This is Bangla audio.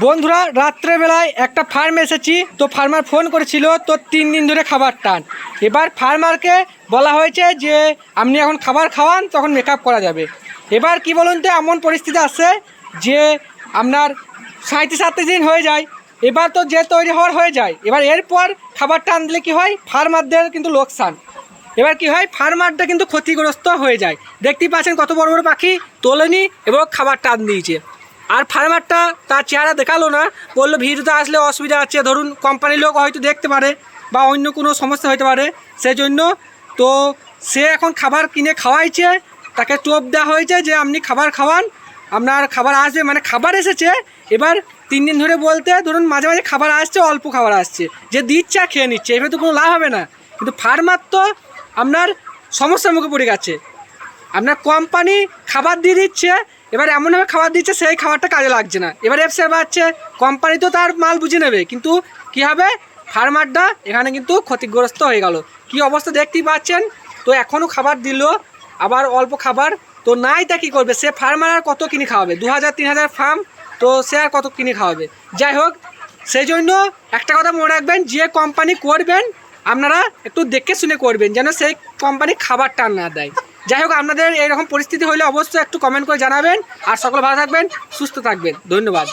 বন্ধুরা, রাত্রেবেলায় একটা ফার্ম এসেছি, তো ফার্মার ফোন করেছিল তো তিন দিন ধরে খাবার টান। এবার ফার্মারকে বলা হয়েছে যে, আপনি এখন খাবার খাওয়ান, তখন মেকআপ করা যাবে। এবার কি বলুন তো, এমন পরিস্থিতি আছে যে, আপনার সাঁত্রিশ আটত্রিশ দিন হয়ে যায়, এবার তো যে তৈরি হওয়ার হয়ে যায়, এবার এরপর খাবার টান দিলে কী হয়? ফার্মারদের কিন্তু লোকসান। এবার কি হয়? ফার্মারটা কিন্তু ক্ষতিগ্রস্ত হয়ে যায়। দেখতেই পাচ্ছেন কত বড় বড় পাখি তোলেনি এবং খাবার টান দিয়েছে। আর ফার্মারটা তার চেহারা দেখাল না, বলল ভিড়তে আসলে অসুবিধা আছে, ধরুন কোম্পানির লোক হয়তো দেখতে পারে বা অন্য কোনো সমস্যা হতে পারে সেই জন্য তো সে এখন খাবার কিনে খাওয়াইছে, তাকে টোপ দেওয়া হয়েছে যে আপনি খাবার খাওয়ান, আপনার খাবার আসবে মানে খাবার এসেছে, এবার তিন দিন ধরে বলতে ধরুন মাঝে মাঝে খাবার আসছে, অল্প খাবার আসছে, যে দিচ্ছে আর খেয়ে নিচ্ছে, এভাবে তো কোনো লাভ হবে না, কিন্তু ফার্মার তো আপনার সমস্যার মুখে পড়ে গেছে, আপনার কোম্পানি খাবার দিয়ে দিচ্ছে এবার এমনভাবে খাবার দিচ্ছে, সেই খাবারটা কাজে লাগছে না। এবার এফসে পাচ্ছে কোম্পানি তো তার মাল বুঝে নেবে, কিন্তু কি হবে? ফার্মারটা এখানে কিন্তু ক্ষতিগ্রস্ত হয়ে গেল। কি অবস্থা দেখতেই পাচ্ছেন? তো এখনও খাবার দিল, আবার অল্প খাবার। তো নাই তা কী করবে? সে ফার্মার আর কত কিনে খাওয়াবে? দু হাজার, তিন হাজার ফার্ম তো সে আর কত কিনে খাওয়াবে? যাই হোক, সেই জন্য একটা কথা মনে রাখবেন, যে কোম্পানি করবেন, আপনারা একটু দেখে শুনে করবেন, যেন সেই কোম্পানি খাবারটা না দেয়। যাই হোক, আপনাদের এইরকম পরিস্থিতি হলে অবশ্যই একটু কমেন্ট করে জানাবেন। আর সকল ভালো থাকবেন, সুস্থ থাকবেন। ধন্যবাদ।